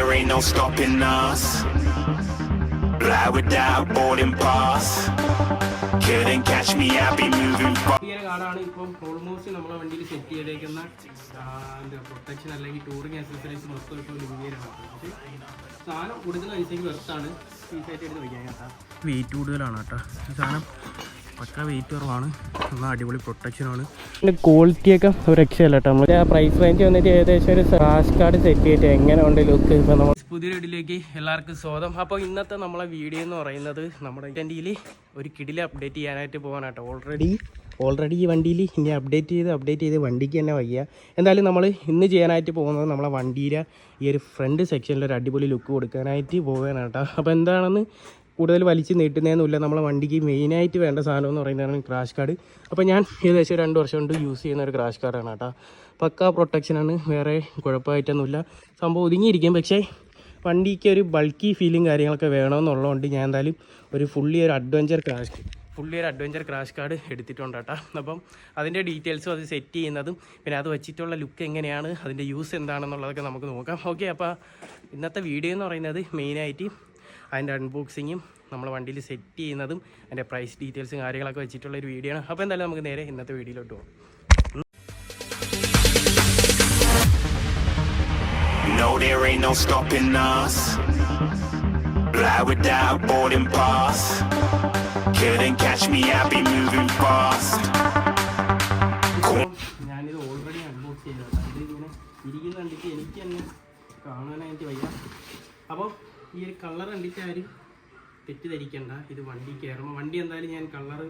there ain't no stopping us. Fly without boarding pass. Couldn't catch me, I'll be moving fast. ഈ കാർഡാണ് ഇപ്പം almost നമ്മളെ വണ്ടിയിൽ set ചെയ്തേക്കുന്ന എന്താ പ്രൊട്ടക്ഷൻ അല്ലെങ്കിൽ ടൂറിങ് അസസറീസ് മൊത്തം ഇപ്പോൾ ലുമിയറാണ് പക്ഷേ സാധനം കൂടുതൽ പൈസയ്ക്ക് വെർത്താണ് പീസായിട്ട് എടുത്ത് വയ്ക്കാൻ കേട്ടോ വെയിറ്റ് കൂടുതലാണ് കേട്ടോ സാധനം പക്ക വെയിറ്റ് കുറവാണ്. എന്നാൽ അടിപൊളി പ്രൊട്ടക്ഷനാണ് ക്വാളിറ്റിയൊക്കെ ഒരു രക്ഷയല്ല കേട്ടോ. നമ്മൾ പ്രൈസ് റേഞ്ച് വന്നിട്ട് ഏകദേശം ഒരു സ്ക്രാച്ച് കാർഡ് സെറ്റ് ചെയ്തിട്ട് എങ്ങനെ ഉണ്ട് ലുക്ക് ഇപ്പം നമ്മൾ പുതിയ വീഡിയോയിലേക്ക് എല്ലാവർക്കും സ്വാഗതം. അപ്പോൾ ഇന്നത്തെ നമ്മളെ വീഡിയോ എന്ന് പറയുന്നത് നമ്മുടെ വണ്ടിയിൽ ഒരു കിടിൽ അപ്ഡേറ്റ് ചെയ്യാനായിട്ട് പോകാനാട്ടോ ഓൾറെഡി ഓൾറെഡി ഈ വണ്ടിയിൽ ഇനി അപ്ഡേറ്റ് ചെയ്ത് അപ്ഡേറ്റ് ചെയ്ത് വണ്ടിക്ക് തന്നെ വയ്യ. എന്തായാലും നമ്മൾ ഇന്ന് ചെയ്യാനായിട്ട് പോകുന്നത് നമ്മളെ വണ്ടിയുടെ ഈ ഒരു ഫ്രണ്ട് സെക്ഷനിൽ ഒരു അടിപൊളി ലുക്ക് കൊടുക്കാനായിട്ട് പോവുകയാണ് കേട്ടോ. അപ്പോൾ എന്താണെന്ന് കൂടുതൽ വലിച്ച് നീട്ടുന്നതെന്നില്ല നമ്മളെ വണ്ടിക്ക് മെയിനായിട്ട് വേണ്ട സാധനം എന്ന് പറയുന്നതാണ് ക്രാഷ് കാർഡ് അപ്പോൾ ഞാൻ ഏകദേശം രണ്ട് വർഷം കൊണ്ട് യൂസ് ചെയ്യുന്ന ഒരു ക്രാഷ് കാർഡാണ് കേട്ടോ. പക്ക പ്രൊട്ടക്ഷനാണ് വേറെ കുഴപ്പമായിട്ടൊന്നുമില്ല. സംഭവം ഒതുങ്ങിയിരിക്കും. പക്ഷേ വണ്ടിക്ക് ഒരു ബൾക്കി ഫീലും കാര്യങ്ങളൊക്കെ വേണമെന്നുള്ളതുകൊണ്ട് ഞാൻ എന്തായാലും ഒരു ഫുള്ളി ഒരു അഡ്വഞ്ചർ ക്രാഷ് ഫുള്ളി ഒരു അഡ്വഞ്ചർ ക്രാഷ് കാർഡ് എടുത്തിട്ടുണ്ട് കേട്ടോ. അപ്പം അതിന്റെ ഡീറ്റെയിൽസും അത് സെറ്റ് ചെയ്യുന്നതും പിന്നെ അത് വെച്ചിട്ടുള്ള ലുക്ക് എങ്ങനെയാണ് അതിന്റെ യൂസ് എന്താണെന്നുള്ളതൊക്കെ നമുക്ക് നോക്കാം. ഓക്കെ അപ്പോൾ ഇന്നത്തെ വീഡിയോ എന്ന് പറയുന്നത് മെയിനായിട്ട് അതിന്റെ അൺബോക്സിങ്ങും നമ്മൾ വണ്ടിയിൽ സെറ്റ് ചെയ്യുന്നതും അതിന്റെ പ്രൈസ് ഡീറ്റെയിൽസും കാര്യങ്ങളൊക്കെ വെച്ചിട്ടുള്ള ഒരു വീഡിയോ ആണ് അപ്പോൾ എന്തായാലും നമുക്ക് നേരെ ഇന്നത്തെ വീഡിയോയിലോട്ട് പോകാം No, there ain't no stopping us. Fly without boarding pass. Couldn't catch me, I'll be moving fast. ഞാനിത് ഓൾറെഡി അൺബോക്സ് ചെയ്തിട്ടുണ്ട് ഇത് ഇങ്ങനെ ഇരിക്കുന്ന കണ്ടിട്ട് എനിക്ക് തന്നെ കാണാനായിട്ട് വയ്യ അപ്പോൾ ഈ ഒരു കളർ കണ്ടിട്ട് ആരും തെറ്റിദ്ധരിക്കണ്ട. ഇത് വണ്ടി കയറുമ്പോൾ വണ്ടി എന്തായാലും ഞാൻ കളർ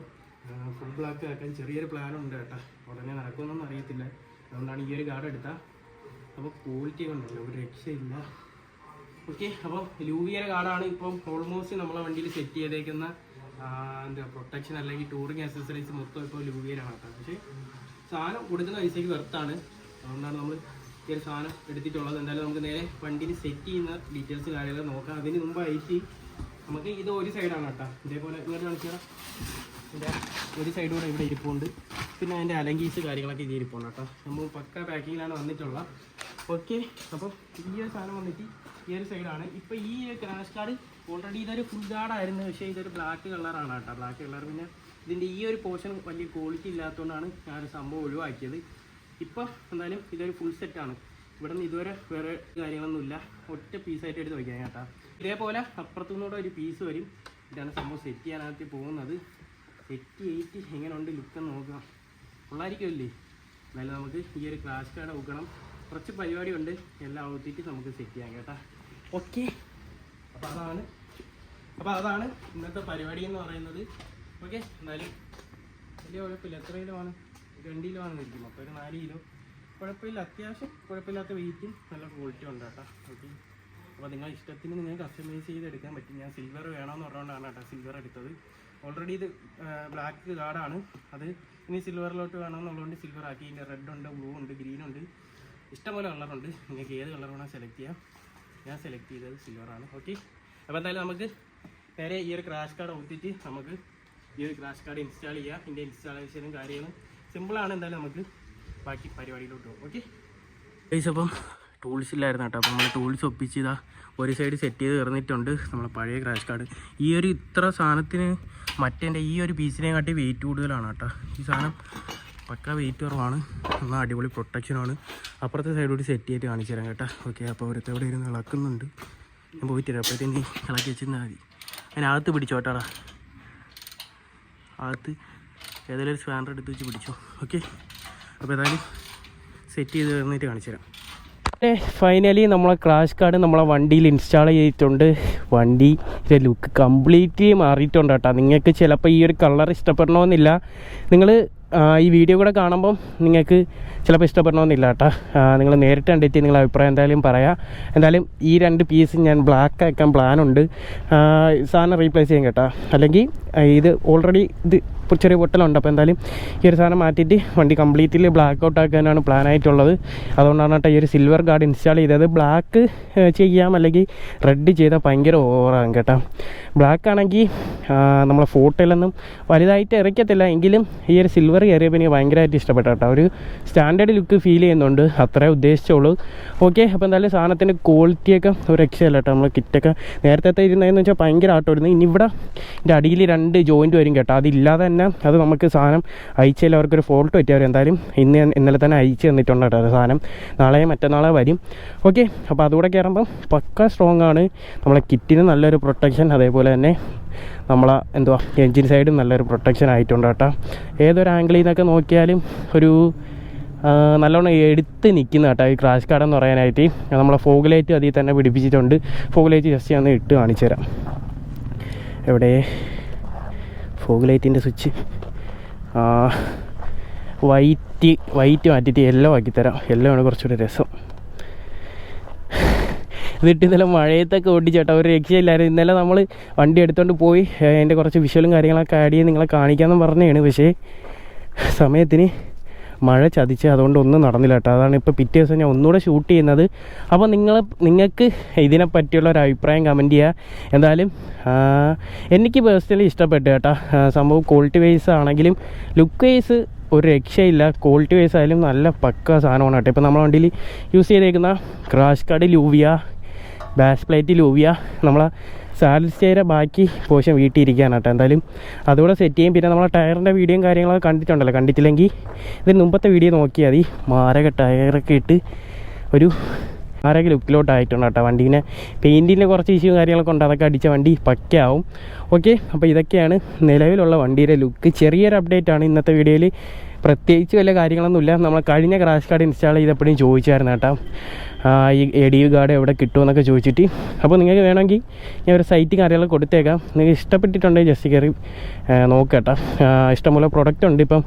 ഫുൾ ബ്ലാക്ക് ആക്കാൻ ചെറിയൊരു പ്ലാൻ ഉണ്ട് കേട്ടോ. ഉടനെ നടക്കുമെന്നൊന്നും അറിയത്തില്ല. അതുകൊണ്ടാണ് ഈ ഒരു കാർഡ് എടുത്ത അപ്പോൾ ക്വാളിറ്റി കൊണ്ടല്ലോ ഒരു രക്ഷയില്ല. ഓക്കെ അപ്പോൾ ലൂവിയർ കാർഡാണ് ഇപ്പം ഓൾമോസ്റ്റ് നമ്മളെ വണ്ടിയിൽ സെറ്റ് ചെയ്തേക്കുന്ന എന്താ പ്രൊട്ടക്ഷൻ അല്ലെങ്കിൽ ടൂറിങ് അക്സസറീസ് മൊത്തം ഇപ്പോൾ ലൂവിയയിലാണ് കേട്ടോ. പക്ഷേ സാധനം കൊടുക്കുന്ന പൈസയ്ക്ക് വെർത്താണ്. അതുകൊണ്ടാണ് നമ്മൾ ഈ ഒരു സാധനം എടുത്തിട്ടുള്ളത്. എന്തായാലും നമുക്ക് നേരെ വണ്ടിയിൽ സെറ്റ് ചെയ്യുന്ന ഡീറ്റെയിൽസ് കാര്യങ്ങൾ നോക്കാം. അതിന് മുമ്പായിട്ട് നമുക്ക് ഇത് ഒരു സൈഡാണ് കേട്ടോ. ഇതേപോലെ ഇങ്ങനെ കാണിച്ചാൽ ഒരു സൈഡ് കൂടെ ഇവിടെ ഇരിപ്പുണ്ട്. പിന്നെ അതിന്റെ അലങ്കീസ് കാര്യങ്ങളൊക്കെ ഇത് ഇരിപ്പുണ്ട് കേട്ടോ. നമ്മൾ പക്ക പാക്കിങ്ങിലാണ് വന്നിട്ടുള്ളത്. ഓക്കെ അപ്പോൾ ഈ ഒരു സാധനം വന്നിട്ട് ഈ ഒരു സൈഡാണ് ഇപ്പോൾ ഈ ക്രാഷ് കാർഡ് ഓൾറെഡി ഇതൊരു ഫുൾ ഗാർഡായിരുന്നു പക്ഷേ ഇതൊരു ബ്ലാക്ക് കളറാണ് കേട്ടോ. ബ്ലാക്ക് കളർ പിന്നെ ഇതിന്റെ ഈ ഒരു പോർഷൻ വലിയ ക്വാളിറ്റി ഇല്ലാത്തതുകൊണ്ടാണ് ഞാൻ സംഭവം ഒഴിവാക്കിയത്. ഇപ്പോൾ എന്തായാലും ഇതൊരു ഫുൾ സെറ്റാണ് ഇവിടെ നിന്ന് ഇതുവരെ വേറെ കാര്യങ്ങളൊന്നുമില്ല. ഒറ്റ പീസായിട്ട് എടുത്ത് വയ്ക്കാം കേട്ടോ. ഇതേപോലെ അപ്പുറത്തുനിന്നൂടെ ഒരു പീസ് വരും. ഇതാണ് സംഭവം സെറ്റ് ചെയ്യാനായിട്ട് പോകുന്നത്. സെറ്റ് ചെയ്തിട്ട് എങ്ങനെയുണ്ട് ലുക്ക് നോക്കാം. ഉള്ളായിരിക്കുമല്ലേ എന്നാലും നമുക്ക് ഈ ഒരു ക്ലാസ് കാർഡ് നോക്കണം കുറച്ച് പരിപാടിയുണ്ട്. എല്ലാം ഔത്തിട്ട് നമുക്ക് സെറ്റ് ചെയ്യാം കേട്ടോ. ഓക്കെ അപ്പോൾ അതാണ്. അപ്പോൾ അതാണ് ഇന്നത്തെ പരിപാടി എന്ന് പറയുന്നത്. ഓക്കെ എന്നാലും വലിയ കുഴപ്പമില്ല. എത്ര കിലോ ആണ്? രണ്ട് കിലോ ആണ് ഇരിക്കും അപ്പോൾ ഒരു നാല് കിലോ കുഴപ്പമില്ല. അത്യാവശ്യം കുഴപ്പമില്ലാത്ത വെയിറ്റും നല്ല ക്വാളിറ്റി ഉണ്ട് കേട്ടോ. ഓക്കെ അപ്പോൾ നിങ്ങൾ ഇഷ്ടത്തിന് നിങ്ങൾ കസ്റ്റമൈസ് ചെയ്തെടുക്കാൻ പറ്റും. ഞാൻ സിൽവർ വേണമെന്ന് പറഞ്ഞുകൊണ്ടാണ് കേട്ടോ സിൽവർ എടുത്തത്. ഓൾറെഡി ഇത് ബ്ലാക്ക് കാർഡാണ് അത് ഇനി സിൽവറിലോട്ട് വേണമെന്നുള്ളതുകൊണ്ട് സിൽവർ ആക്കി. ഇതിന്റെ റെഡ് ഉണ്ട് ബ്ലൂ ഉണ്ട് ഗ്രീൻ ഉണ്ട്. ഇഷ്ടംപോലെ കളറുണ്ട് നിങ്ങൾക്ക് ഏത് കളർ വേണം സെലക്ട് ചെയ്യാം. ഞാൻ സെലക്ട് ചെയ്തത് സിൽവറാണ് ഓക്കെ അപ്പോൾ എന്തായാലും നമുക്ക് നേരെ ഈ ഒരു ക്രാഷ് കാർഡ് ഊത്തിയിട്ട് നമുക്ക് ഈ ഒരു ക്രാഷ് കാർഡ് ഇൻസ്റ്റാൾ ചെയ്യാം. ഇതിന്റെ ഇൻസ്റ്റാളേഷനും കാര്യങ്ങളും സിമ്പിളാണ് എന്തായാലും നമുക്ക് ബാക്കി പരിപാടിയിലോട്ട് പോകും ഓക്കെ ഗൈസ് അപ്പം ടൂൾസ് ഇല്ലായിരുന്നു കേട്ടോ. അപ്പോൾ നമ്മൾ ടൂൾസ് ഒപ്പിച്ച് ഇതാ ഒരു സൈഡ് സെറ്റ് ചെയ്ത് തീർന്നിട്ടുണ്ട്. നമ്മളെ പഴയ ക്രാഷ് കാർഡ് ഈ ഒരു ഇത്ര സാധനത്തിന് മറ്റേന്റെ ഈ ഒരു പീസിനെ കാട്ടി വെയിറ്റ് കൂടുതലാണ് കേട്ടോ. ഈ സാധനം പക്ക വെയിറ്റ് കുറവാണ്. എന്നാൽ അടിപൊളി പ്രൊട്ടക്ഷനാണ് അപ്പുറത്തെ സൈഡ് കൂടി സെറ്റ് ചെയ്തിട്ട് കാണിച്ചു തരാം കേട്ടോ. ഓക്കെ അപ്പോൾ ഒരുത്തെ ഇവിടെ ഇരുന്ന് ഇളക്കുന്നുണ്ട്. ഞാൻ പോയിട്ട് തരാം അപ്പോഴത്തേക്ക് ഇളക്കി വെച്ചിരുന്നാൽ മതി. അതിനകത്ത് പിടിച്ചോട്ടാടാ. അകത്ത് ഏതെങ്കിലും ഒരു സ്പാനർ എടുത്ത് വെച്ച് പിടിച്ചു. ഓക്കെ അപ്പോൾ ഏതായാലും സെറ്റ് ചെയ്ത് തന്നിട്ട് കാണിച്ചു തരാം. ഫൈനലി നമ്മളെ ക്രാഷ് കാർഡ് നമ്മളെ വണ്ടിയിൽ ഇൻസ്റ്റാൾ ചെയ്തിട്ടുണ്ട്. വണ്ടിയുടെ ലുക്ക് കംപ്ലീറ്റ്ലി മാറിയിട്ടുണ്ട് കേട്ടോ. നിങ്ങൾക്ക് ചിലപ്പോൾ ഈ ഒരു കളർ ഇഷ്ടപ്പെടണമെന്നില്ല നിങ്ങൾ ഈ വീഡിയോ കൂടെ കാണുമ്പം നിങ്ങൾക്ക് ചിലപ്പോൾ ഇഷ്ടപ്പെടണമെന്നില്ല കേട്ടോ. നിങ്ങൾ നേരിട്ട് കണ്ടെത്തി നിങ്ങളുടെ അഭിപ്രായം എന്തായാലും പറയാം. എന്തായാലും ഈ രണ്ട് പീസ് ഞാൻ ബ്ലാക്ക് ആക്കാൻ പ്ലാനുണ്ട് സാധനം റീപ്ലേസ് ചെയ്യും കേട്ടോ. അല്ലെങ്കിൽ ഇത് ഓൾറെഡി ഇത് ചെറിയ പൊട്ടലുണ്ട്. അപ്പോൾ എന്തായാലും ഈ ഒരു സാധനം മാറ്റിയിട്ട് വണ്ടി കംപ്ലീറ്റ്ലി ബ്ലാക്ക് ഔട്ട് ആക്കാനാണ് പ്ലാൻ ആയിട്ടുള്ളത്. അതുകൊണ്ടാണ് കേട്ടോ ഈ ഒരു സിൽവർ ഗാർഡ് ഇൻസ്റ്റാൾ ചെയ്തത്. ബ്ലാക്ക് ചെയ്യാം. അല്ലെങ്കിൽ റെഡ് ചെയ്താൽ ഭയങ്കര ഓവറാകും കേട്ടോ. ബ്ലാക്ക് ആണെങ്കിൽ നമ്മളെ ഫോട്ടോയിലൊന്നും വലുതായിട്ട് ഇറക്കത്തില്ല. എങ്കിലും ഈ ഒരു സിൽവർ കയറിയപ്പോൾ എനിക്ക് ഭയങ്കരമായിട്ട് ഇഷ്ടപ്പെട്ടു കേട്ടോ. ഒരു സ്റ്റാൻഡ് സ്റ്റാൻഡേർഡ് ലുക്ക് ഫീൽ ചെയ്യുന്നുണ്ട്. അത്രേ ഉദ്ദേശിച്ചുള്ളൂ. ഓക്കെ അപ്പോൾ എന്തായാലും സാധനത്തിന്റെ ക്വാളിറ്റിയൊക്കെ ഒരു രക്ഷയല്ല കേട്ടോ നമ്മൾ കിറ്റൊക്കെ നേരത്തെ ഇരുന്നതെന്ന് വെച്ചാൽ ഭയങ്കര ആട്ടമായിരുന്നു ഇനി ഇവിടെ ഇതിന്റെ അടിയിൽ രണ്ട് ജോയിന്റ് വരും കേട്ടോ. അതില്ലാതെ തന്നെ അത് നമുക്ക് സാധനം അയച്ചതിൽ അവർക്കൊരു ഫോൾട്ട് പറ്റിയവർ എന്തായാലും ഇന്ന് ഇന്നലെ തന്നെ അയച്ചു തന്നിട്ടുണ്ട് കേട്ടോ സാധനം. നാളെ മറ്റന്നാളെ വരും. ഓക്കെ അപ്പോൾ അതുകൂടെ കയറുമ്പം പക്ക സ്ട്രോങ് ആണ്. നമ്മളെ കിറ്റിന് നല്ലൊരു പ്രൊട്ടക്ഷൻ അതേപോലെ തന്നെ നമ്മളെ എന്തുവാ എൻജിൻ സൈഡും നല്ലൊരു പ്രൊട്ടക്ഷൻ ആയിട്ടുണ്ട് കേട്ടോ. ഏതൊരു ആംഗിളിൽ നിന്നൊക്കെ നോക്കിയാലും ഒരു നല്ലോണം എടുത്ത് നിൽക്കുന്ന കേട്ടോ ഈ ക്രാഷ് കാർഡ് എന്ന് പറയാനായിട്ട്. നമ്മളെ ഫോഗ് ലൈറ്റ് അതിൽ തന്നെ പിടിപ്പിച്ചിട്ടുണ്ട്. ഫോഗ് ലൈറ്റ് ജസ്റ്റ് ഞാൻ ഇട്ട് കാണിച്ചു തരാം. എവിടെ? ഫോഗ് ലൈറ്റിന്റെ സ്വിച്ച് വൈറ്റ് വൈറ്റ് മാറ്റിയിട്ട് യെല്ലോ ആക്കി തരാം. യെല്ലോ ആണ് കുറച്ചുകൂടെ രസം. ഇതിട്ട് ഇന്നലെ മഴയത്തൊക്കെ ഓടിച്ചേട്ടാ ഒരു രക്ഷയില്ലായിരുന്നു. ഇന്നലെ നമ്മൾ വണ്ടി എടുത്തുകൊണ്ട് പോയി. അതിന്റെ കുറച്ച് വിഷ്വലും കാര്യങ്ങളൊക്കെ ആഡ് ചെയ്ത് നിങ്ങളെ കാണിക്കാമെന്ന് പറഞ്ഞതാണ് പക്ഷേ സമയത്തിന് മഴ ചതിച്ച് അതുകൊണ്ട് ഒന്നും നടന്നില്ല കേട്ടോ. അതാണ് ഇപ്പോൾ പിറ്റേ ദിവസം ഞാൻ ഒന്നുകൂടെ ഷൂട്ട് ചെയ്യുന്നത്. അപ്പോൾ നിങ്ങൾ നിങ്ങൾക്ക് ഇതിനെ പറ്റിയുള്ള ഒരു അഭിപ്രായം കമന്റ് ചെയ്യുക എന്തായാലും എനിക്ക് പേഴ്സണലി ഇഷ്ടപ്പെട്ടു കേട്ടോ. സംഭവം ക്വാളിറ്റി വൈസ് ആണെങ്കിലും ലുക്ക് വൈസ് ഒരു രക്ഷയില്ല. ക്വാളിറ്റി വൈസ് ആയാലും നല്ല പക്ക സാധനമാണ് കേട്ടോ. ഇപ്പോൾ നമ്മുടെ വണ്ടിയിൽ യൂസ് ചെയ്തേക്കുന്ന ക്രാഷ് കാർഡ് ലൂവിയ ബാഷ് പ്ലേറ്റ് ലൂവിയ നമ്മളെ സാലഡ് സ്റ്റേരെ ബാക്കി പോഷൻ വീട്ടിൽ ഇരിക്കാനാട്ടോ എന്തായാലും അതുകൂടെ സെറ്റ് ചെയ്യും. പിന്നെ നമ്മളെ ടയറിന്റെ വീഡിയോയും കാര്യങ്ങളൊക്കെ കണ്ടിട്ടുണ്ടല്ലോ. കണ്ടിട്ടില്ലെങ്കിൽ ഇതിന് മുമ്പത്തെ വീഡിയോ നോക്കിയാൽ മതി. മാരക ടയറൊക്കെ ഇട്ട് ഒരു മാരക ലുക്കിലോട്ടായിട്ടുണ്ട് കേട്ടോ. വണ്ടീനെ പെയിന്റിന്റെ കുറച്ച് ഇഷ്യൂ കാര്യങ്ങളൊക്കെ ഉണ്ട്. അതൊക്കെ അടിച്ച വണ്ടി പക്കയാവും. ഓക്കെ അപ്പോൾ ഇതൊക്കെയാണ് നിലവിലുള്ള വണ്ടിയുടെ ലുക്ക്. ചെറിയൊരു അപ്ഡേറ്റ് ആണ് ഇന്നത്തെ വീഡിയോയിൽ. പ്രത്യേകിച്ച് വലിയ കാര്യങ്ങളൊന്നുമില്ല നമ്മൾ കഴിഞ്ഞ ക്രാഷ് കാർഡ് ഇൻസ്റ്റാൾ ചെയ്തപ്പോഴും ചോദിച്ചായിരുന്നു കേട്ടോ. ഈ എ ഡി കാർഡ് എവിടെ കിട്ടുമെന്നൊക്കെ ചോദിച്ചിട്ട്. അപ്പോൾ നിങ്ങൾക്ക് വേണമെങ്കിൽ ഞാൻ ഒരു സൈറ്റ് കാര്യങ്ങളൊക്കെ കൊടുത്തേക്കാം. നിങ്ങൾക്ക് ഇഷ്ടപ്പെട്ടിട്ടുണ്ടെങ്കിൽ ജസ്റ്റ് കയറി നോക്കട്ടോ ഇഷ്ടംപോലെ പ്രൊഡക്റ്റ് ഉണ്ട് ഇപ്പം.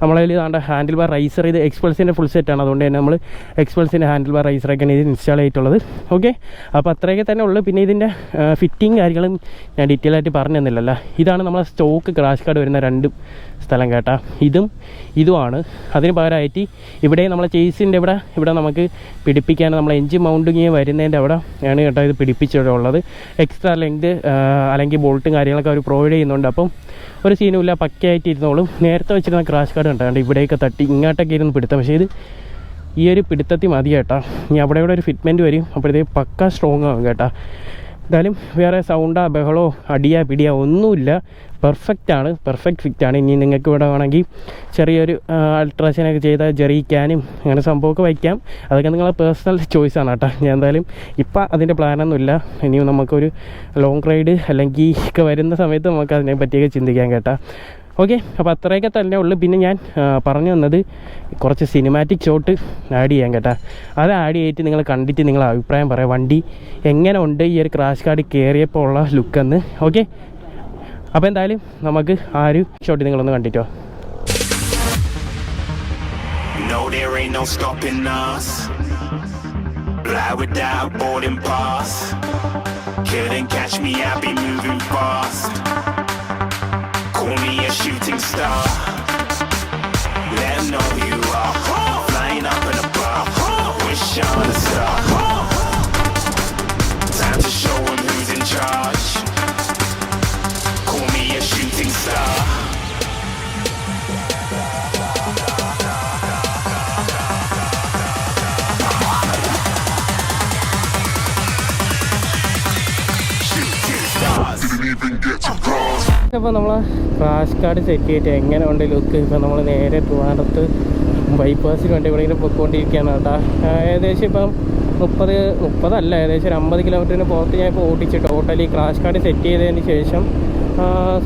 നമ്മളതിൽ താണ്ട ഹാൻഡിൽ ബാർ റൈസർ ഇത് എക്സ്പൾസിന്റെ ഫുൾ സെറ്റാണ് അതുകൊണ്ട് തന്നെ നമ്മൾ എക്സ്പൾസിന്റെ ഹാൻഡിൽ ബാർ റൈസറൊക്കെയാണ് ഇത് ഇൻസ്റ്റാൾ ചെയ്തിട്ടുള്ളത്. ഓക്കെ അപ്പോൾ അത്രയൊക്കെ തന്നെ ഉള്ളൂ. പിന്നെ ഇതിന്റെ ഫിറ്റിംഗ് കാര്യങ്ങളും ഞാൻ ഡീറ്റെയിൽ ആയിട്ട് പറഞ്ഞു തന്നില്ലല്ലോ. ഇതാണ് നമ്മളെ സ്റ്റോക്ക് ക്രാഷ് കാർഡ് വരുന്ന രണ്ട് സ്ഥലം കേട്ടാ. ഇതും ഇതുമാണ്. അതിന് പകരമായിട്ട് ഇവിടെ നമ്മളെ ചേസിന്റെ ഇവിടെ ഇവിടെ നമുക്ക് പിടിപ്പിക്കാൻ നമ്മൾ എഞ്ചിൻ മൗണ്ടിങ് വരുന്നതിന്റെ അവിടെ ആണ് കേട്ടോ ഇത് പിടിപ്പിച്ചിട്ടുള്ളത് എക്സ്ട്രാ ലെങ്ത് അല്ലെങ്കിൽ ബോൾട്ടും കാര്യങ്ങളൊക്കെ അവർ പ്രൊവൈഡ് ചെയ്യുന്നുണ്ട്. അപ്പം ഒരു സീനും ഇല്ല പക്കയായിട്ട് ഇരുന്നോളും. നേരത്തെ വെച്ചിരുന്ന ക്രാഷ് കാർഡ് ഉണ്ടാണ്ട് ഇവിടെയൊക്കെ തട്ടി ഇങ്ങോട്ടൊക്കെ ഇരുന്ന് പിടുത്തം. പക്ഷേ ഇത് ഈ ഒരു പിടുത്തത്തിൽ മതി കേട്ടോ. ഇനി അവിടെ ഇവിടെ ഒരു ഫിറ്റ്മെന്റ് വരും. അപ്പോഴത്തേക്ക് പക്ക സ്ട്രോങ് ആകും കേട്ടാ. എന്തായാലും വേറെ സൗണ്ടാ ബഹളോ അടിയാ പിടിയാ ഒന്നുമില്ല. പെർഫെക്റ്റ് ആണ് പെർഫെക്റ്റ് ഫിറ്റ് ആണ്. ഇനി നിങ്ങൾക്ക് ഇവിടെ വേണമെങ്കിൽ ചെറിയൊരു അൾട്രാഷനൊക്കെ ചെയ്താൽ ജെറിയിക്കാനും അങ്ങനെ സംഭവമൊക്കെ വയ്ക്കാം. അതൊക്കെ നിങ്ങളുടെ പേഴ്സണൽ ചോയ്സാണ് കേട്ടോ. ഞാൻ എന്തായാലും ഇപ്പം അതിന്റെ പ്ലാനൊന്നുമില്ല ഇനിയും നമുക്കൊരു ലോങ് റൈഡ് അല്ലെങ്കിൽ ഒക്കെ വരുന്ന സമയത്ത് നമുക്ക് അതിനെ പറ്റിയൊക്കെ ചിന്തിക്കാൻ കേട്ടാ. ഓക്കെ അപ്പോൾ അത്രയൊക്കെ തന്നെ ഉള്ളു. പിന്നെ ഞാൻ പറഞ്ഞു തന്നത് കുറച്ച് സിനിമാറ്റിക് ഷോട്ട് ആഡ് ചെയ്യാൻ കേട്ടാ. അത് ആഡ് ചെയ്തിട്ട് നിങ്ങൾ കണ്ടിട്ട് നിങ്ങൾ അഭിപ്രായം പറയാം. വണ്ടി എങ്ങനെ ഉണ്ട്? ഈ ഒരു ക്രാഷ് കാർഡ് കയറിയപ്പോൾ ഉള്ള ലുക്കെന്ന് ഓക്കെ? അപ്പോൾ എന്തായാലും നമുക്ക് ആ ഒരു ഷോട്ട് നിങ്ങളൊന്ന് കണ്ടിട്ടോ. No, there ain't no stopping us. Fly without boarding pass. Couldn't catch me, I'll be moving fast. അപ്പോൾ നമ്മൾ ക്രാഷ് കാർഡ് സെറ്റ് ചെയ്തിട്ട് എങ്ങനെ ഉണ്ട് ലുക്ക് ഇപ്പോൾ നമ്മൾ നേരെ ട്രിവാൻഡ്രത്ത് ബൈപ്പാസിൽ വേണ്ടി എവിടെയെങ്കിലും പൊയ്ക്കൊണ്ടിരിക്കുകയാണ് കേട്ടോ. ഏകദേശം ഇപ്പം മുപ്പത് മുപ്പതല്ല ഏകദേശം ഒരു അമ്പത് കിലോമീറ്ററിന് പുറത്ത് ഞാൻ ഇപ്പോൾ ഓടിച്ച് ടോട്ടലി ക്രാഷ് കാർഡ് സെറ്റ് ചെയ്തതിന് ശേഷം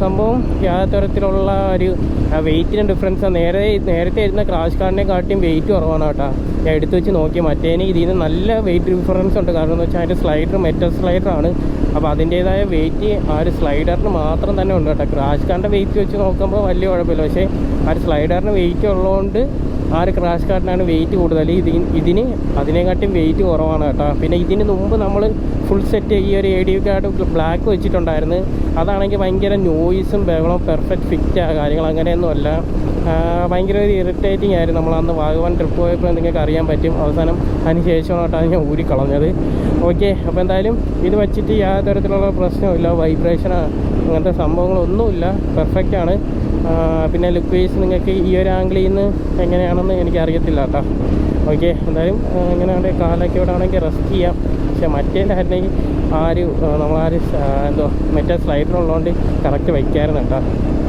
സംഭവം യാതൊരു തരത്തിലുള്ള ഒരു വെയിറ്റിന് ഡിഫറൻസ് നേരെ നേരത്തെ ഇരുന്ന ക്രാഷ് കാർഡിനെ കാട്ടിയും വെയിറ്റ് കുറവാണ് കേട്ടോ. ഞാൻ എടുത്ത് വെച്ച് നോക്കി മറ്റേനെ ഇതിൽ നിന്ന് നല്ല വെയിറ്റ് ഡിഫറൻസ് ഉണ്ട്. കാരണം എന്ന് വെച്ചാൽ അതിന്റെ സ്ലൈഡർ മെറ്റൽ സ്ലൈഡറാണ് അപ്പോൾ അതിന്റേതായ വെയിറ്റ് ആ ഒരു സ്ലൈഡറിന് മാത്രം തന്നെ ഉണ്ട് കേട്ടോ. ക്രാഷ് കാർഡിന്റെ വെയിറ്റ് വെച്ച് നോക്കുമ്പോൾ വലിയ കുഴപ്പമില്ല. പക്ഷേ ആ ഒരു സ്ലൈഡറിന് വെയിറ്റ് ഉള്ളതുകൊണ്ട് ആ ഒരു ക്രാഷ് കാർഡിനാണ് വെയിറ്റ് കൂടുതൽ. ഇതി ഇതിന് അതിനെക്കാട്ടിയും വെയിറ്റ് കുറവാണ് കേട്ടോ. പിന്നെ ഇതിന് മുമ്പ് നമ്മൾ ഫുൾ സെറ്റ് ഈ ഒരു എ ഡി കാർഡ് ബ്ലാക്ക് വെച്ചിട്ടുണ്ടായിരുന്നു. അതാണെങ്കിൽ ഭയങ്കര നോയിസും ബഹളവും പെർഫെക്റ്റ് ഫിറ്റ് കാര്യങ്ങൾ അങ്ങനെയൊന്നും അല്ല ആ, ഭയങ്കര ഒരു ഇറിറ്റേറ്റിംഗ് ആയിരുന്നു. നമ്മൾ അന്ന് വാഗവൻ ട്രിപ്പ് പോയപ്പോൾ നിങ്ങൾക്ക് അറിയാൻ പറ്റും. അവസാനം അതിന് ശേഷമായിട്ടാണ് ഞാൻ ഊരി കളഞ്ഞത് ഓക്കെ അപ്പോൾ എന്തായാലും ഇത് വെച്ചിട്ട് യാതൊരു തരത്തിലുള്ള പ്രശ്നമില്ല വൈബ്രേഷൻ അങ്ങനത്തെ സംഭവങ്ങളൊന്നുമില്ല. പെർഫെക്റ്റ് ആണ്. പിന്നെ ലുക്ക് വൈസ് നിങ്ങൾക്ക് ഈ ഒരു ആംഗിളിൽ നിന്ന് എങ്ങനെയാണെന്ന് എനിക്ക് അറിയത്തില്ല കേട്ടോ. ഓക്കെ എന്തായാലും ആ, ഇങ്ങനെയാണെങ്കിൽ കാലൊക്കെ ഇവിടെ ആണെങ്കിൽ റെസ്റ്റ് ചെയ്യാം. പക്ഷെ മറ്റേലായിരുന്നെങ്കിൽ ആ ഒരു നമ്മളാരും എന്തോ മറ്റേ സ്ലൈഡർ ഉള്ളതുകൊണ്ട് കറക്റ്റ് വയ്ക്കായിരുന്നു കേട്ടോ.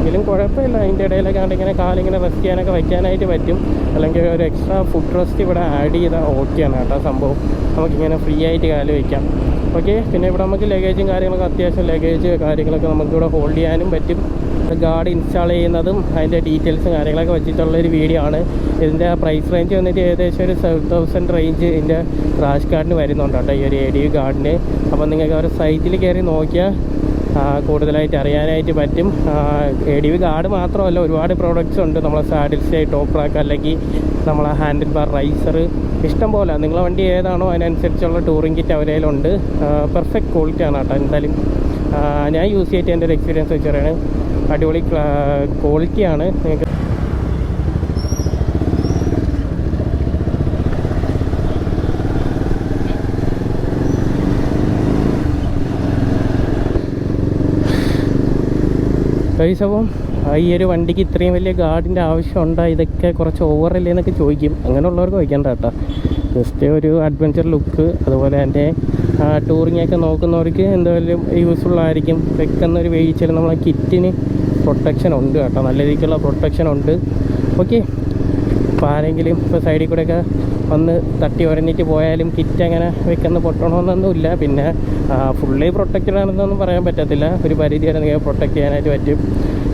എങ്കിലും കുഴപ്പമില്ല. അതിന്റെ ഇടയിലൊക്കെ ഇങ്ങനെ കാലിങ്ങനെ റെസ്റ്റ് ചെയ്യാനൊക്കെ വയ്ക്കാനായിട്ട് പറ്റും. അല്ലെങ്കിൽ ഒരു എക്സ്ട്രാ ഫുഡ് റെസ്റ്റ് ഇവിടെ ആഡ് ചെയ്താൽ ആണ് കേട്ടോ സംഭവം. നമുക്കിങ്ങനെ ഫ്രീ ആയിട്ട് കാൽ വയ്ക്കാം ഓക്കെ പിന്നെ ഇവിടെ നമുക്ക് ലഗേജും കാര്യങ്ങളൊക്കെ അത്യാവശ്യം ലഗേജ് കാര്യങ്ങളൊക്കെ നമുക്കിവിടെ ഹോൾഡ് ചെയ്യാനും പറ്റും. ഗാർഡ് ഇൻസ്റ്റാൾ ചെയ്യുന്നതും അതിന്റെ ഡീറ്റെയിൽസും കാര്യങ്ങളൊക്കെ വെച്ചിട്ടുള്ളൊരു വീഡിയോ ആണ്. ഇതിന്റെ പ്രൈസ് റേഞ്ച് വന്നിട്ട് ഏകദേശം ഒരു സെവൻ തൗസൻഡ് റേഞ്ച് ഇതിന്റെ ക്രാഷ് കാർഡിന് വരുന്നുണ്ട് കേട്ടോ ഈ ഒരു എ ഡി ഗാർഡിന് അപ്പോൾ നിങ്ങൾക്ക് അവരുടെ സൈറ്റിൽ കയറി നോക്കിയാൽ കൂടുതലായിട്ട് അറിയാനായിട്ട് പറ്റും. എ ഡി വി ഗാർഡ് മാത്രമല്ല ഒരുപാട് പ്രോഡക്റ്റ്സ് ഉണ്ട്. നമ്മളെ സാഡിൽ സ്റ്റേ ടോപ്പ് റാക്ക് അല്ലെങ്കിൽ നമ്മളെ ഹാൻഡിൽ ബാർ റൈസർ ഇഷ്ടം പോലെ. നിങ്ങളെ വണ്ടി ഏതാണോ അതിനനുസരിച്ചുള്ള ടൂറിംഗ് കിറ്റ് അവരേലുണ്ട്. പെർഫെക്റ്റ് ക്വാളിറ്റി ആണ് കേട്ടോ എന്തായാലും. ഞാൻ യൂസ് ചെയ്തിട്ട് എന്റെ ഒരു എക്സ്പീരിയൻസ് വെച്ച് പറയുകയാണ് അടിപൊളി ക്വാളിറ്റിയാണ് നിങ്ങൾക്ക് ഗൈസ് അപ്പം ഈ ഒരു വണ്ടിക്ക് ഇത്രയും വലിയ ഗാർഡിന്റെ ആവശ്യമുണ്ടോ? ഇതൊക്കെ കുറച്ച് ഓവറല്ലേ? എന്നൊക്കെ ചോദിക്കും. അങ്ങനെയുള്ളവർക്ക് വയ്ക്കണ്ട കേട്ടോ. ജസ്റ്റ് ഒരു അഡ്വഞ്ചർ ലുക്ക് അതുപോലെ എന്റെ ടൂറിംഗ് ഒക്കെ നോക്കുന്നവർക്ക് എന്തായാലും യൂസ്ഫുൾ ആയിരിക്കും. വെക്കുന്ന ഒരു വേയിച്ചാൽ നമ്മളെ കിറ്റിന് പ്രൊട്ടക്ഷൻ ഉണ്ട് കേട്ടോ. നല്ല രീതിക്കുള്ള പ്രൊട്ടക്ഷൻ ഉണ്ട്. ഓക്കെ. അപ്പോൾ ആരെങ്കിലും ഇപ്പോൾ സൈഡിൽ കൂടെയൊക്കെ വന്ന് തട്ടി ഉരഞ്ഞിട്ട് പോയാലും കിറ്റ് അങ്ങനെ വെക്കുന്ന പൊട്ടണമെന്നൊന്നുമില്ല പിന്നെ ഫുള്ളി പ്രൊട്ടക്റ്റഡ് ആണെന്നൊന്നും പറയാൻ പറ്റത്തില്ല. ഒരു പരിധി വരെ നിങ്ങൾക്ക് പ്രൊട്ടക്റ്റ് ചെയ്യാനായിട്ട് പറ്റും.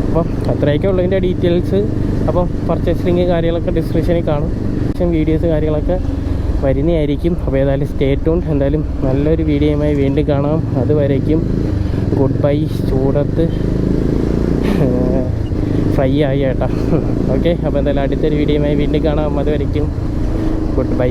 അപ്പം അത്രയൊക്കെ ഉള്ളതിന്റെ ഡീറ്റെയിൽസ് അപ്പം പർച്ചേസിങ് കാര്യങ്ങളൊക്കെ ഡിസ്ക്രിപ്ഷനിൽ കാണും. വീഡിയോസ് കാര്യങ്ങളൊക്കെ വരുന്നതായിരിക്കും. അപ്പോൾ ഏതായാലും സ്റ്റേ ട്യൂൺ എന്തായാലും നല്ലൊരു വീഡിയോയുമായി വീണ്ടും കാണാം. അതുവരേക്കും ഗുഡ് ബൈ ചൂടത്ത്. ഫ്രൈ ആയി കേട്ടോ. ഓക്കെ അപ്പോൾ എന്തായാലും അടുത്തൊരു വീഡിയോയുമായി വീണ്ടും കാണാം. അതുവരയ്ക്കും ഗുഡ് ബൈ